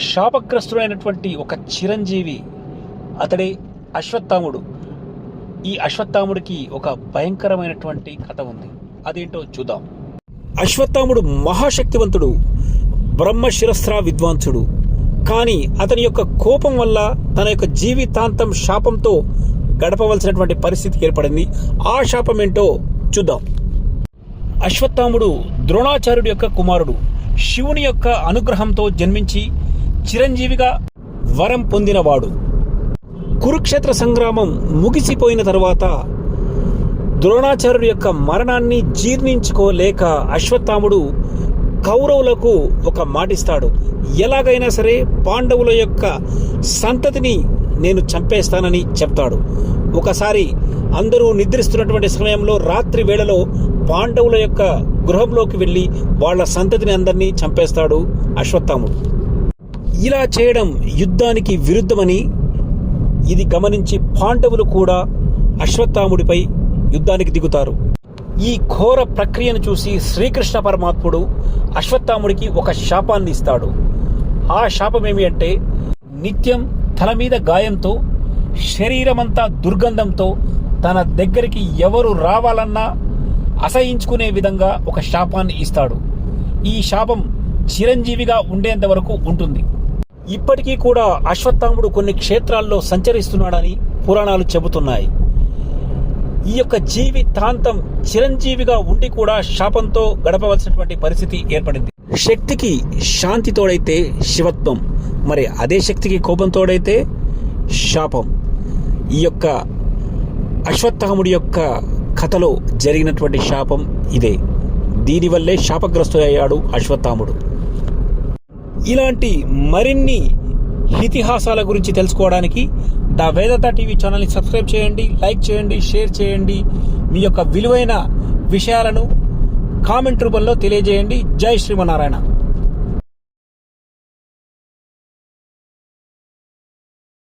శాపగ్రస్తుడైనటువంటి ఒక చిరంజీవి అతడే అశ్వత్థాముడు. ఈ అశ్వత్థాముడికి ఒక భయంకరమైనటువంటి కథ ఉంది. అదేంటో చూద్దాం. అశ్వత్థాముడు మహాశక్తివంతుడు బ్రహ్మశిరస్త్ర విద్వాంసుడు. కానీ అతని యొక్క కోపం వల్ల తన యొక్క జీవితాంతం శాపంతో గడపవలసినటువంటి పరిస్థితి ఏర్పడింది. ఆ శాపం ఏంటో చూద్దాం. అశ్వత్థాముడు ద్రోణాచార్యుడి యొక్క కుమారుడు. శివుని యొక్క అనుగ్రహంతో జన్మించి చిరంజీవిగా వరం పొందినవాడు. కురుక్షేత్ర సంగ్రామం ముగిసిపోయిన తరువాత ద్రోణాచార్యుడు యొక్క మరణాన్ని జీర్ణించుకోలేక అశ్వత్థాముడు కౌరవులకు ఒక మాటిస్తాడు. ఎలాగైనా సరే పాండవుల యొక్క సంతతిని నేను చంపేస్తానని చెప్తాడు. ఒకసారి అందరూ నిద్రిస్తున్నటువంటి సమయంలో రాత్రి వేళలో పాండవుల యొక్క గృహంలోకి వెళ్ళి వాళ్ళ సంతతిని అందరినీ చంపేస్తాడు అశ్వత్థాముడు. ఇలా చేయడం యుద్ధానికి విరుద్ధమని ఇది గమనించి పాండవులు కూడా అశ్వత్థాముడిపై యుద్ధానికి దిగుతారు. ఈ ఘోర ప్రక్రియను చూసి శ్రీకృష్ణ పరమాత్ముడు అశ్వత్థాముడికి ఒక శాపాన్ని ఇస్తాడు. ఆ శాపం ఏమి అంటే నిత్యం తల మీద గాయంతో శరీరమంతా దుర్గంధంతో తన దగ్గరికి ఎవరు రావాలన్నా అసహించుకునే విధంగా ఒక శాపాన్ని ఇస్తాడు. ఈ శాపం చిరంజీవిగా ఉండేంత వరకు ఉంటుంది. ఇప్పటికీ కూడా అశ్వత్థాముడు కొన్ని క్షేత్రాల్లో సంచరిస్తున్నాడని పురాణాలు చెబుతున్నాయి. ఈ యొక్క జీవితాంతం చిరంజీవిగా ఉండి కూడా శాపంతో గడపవలసినటువంటి పరిస్థితి ఏర్పడింది. శక్తికి శాంతి తోడైతే శివత్వం మరి అదే శక్తికి కోపం తోడైతే శాపం. ఈ యొక్క అశ్వత్థాముడి యొక్క కథలో జరిగినటువంటి శాపం ఇదే. దీనివల్లే శాపగ్రస్తుడయ్యాడు అశ్వత్థాముడు. ఇలాంటి మరిన్ని ఇతిహాసాల గురించి తెలుసుకోవడానికి ద వేదత టీవీ ఛానల్ని సబ్స్క్రైబ్ చేయండి లైక్ చేయండి షేర్ చేయండి. మీ యొక్క విలువైన విషయాలను కామెంట్ రూపంలో తెలియజేయండి. జై శ్రీమన్నారాయణ.